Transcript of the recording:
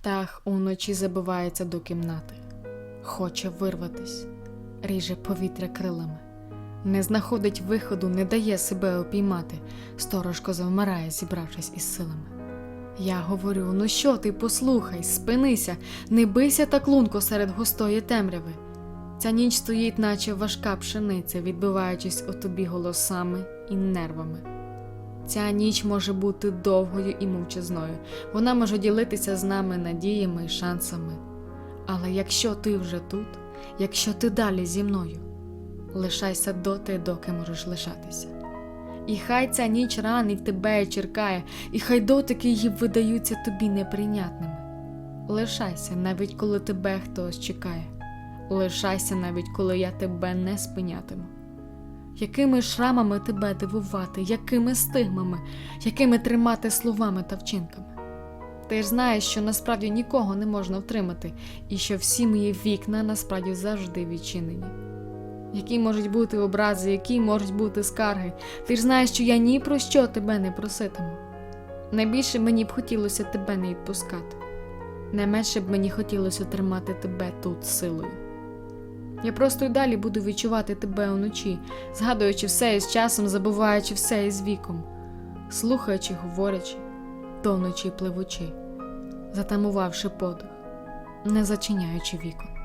Птах уночі забивається до кімнати, хоче вирватись, ріже повітря крилами, не знаходить виходу, не дає себе опіймати, сторожко завмирає, зібравшись із силами. Я говорю: ну що ти, послухай, спинися, не бийся так лунко серед густої темряви. Ця ніч стоїть, наче важка пшениця, відбиваючись у тобі голосами і нервами. Ця ніч може бути довгою і мовчазною. Вона може ділитися з нами надіями і шансами. Але якщо ти вже тут, якщо ти далі зі мною, лишайся доти, доки можеш лишатися. І хай ця ніч ранить тебе і черкає, і хай дотики її видаються тобі неприйнятними. Лишайся, навіть коли тебе хтось чекає. Лишайся, навіть коли я тебе не спинятиму. Якими шрамами тебе дивувати, якими стигмами, якими тримати словами та вчинками? Ти ж знаєш, що насправді нікого не можна втримати, і що всі мої вікна насправді завжди відчинені. Які можуть бути образи, які можуть бути скарги. Ти ж знаєш, що я ні про що тебе не проситиму. Найбільше мені б хотілося тебе не відпускати. Найменше б мені хотілося тримати тебе тут силою. Я просто й далі буду відчувати тебе уночі, згадуючи все із часом, забуваючи все із віком, слухаючи, говорячи, тонучи пливучи, затамувавши подих, не зачиняючи вікон.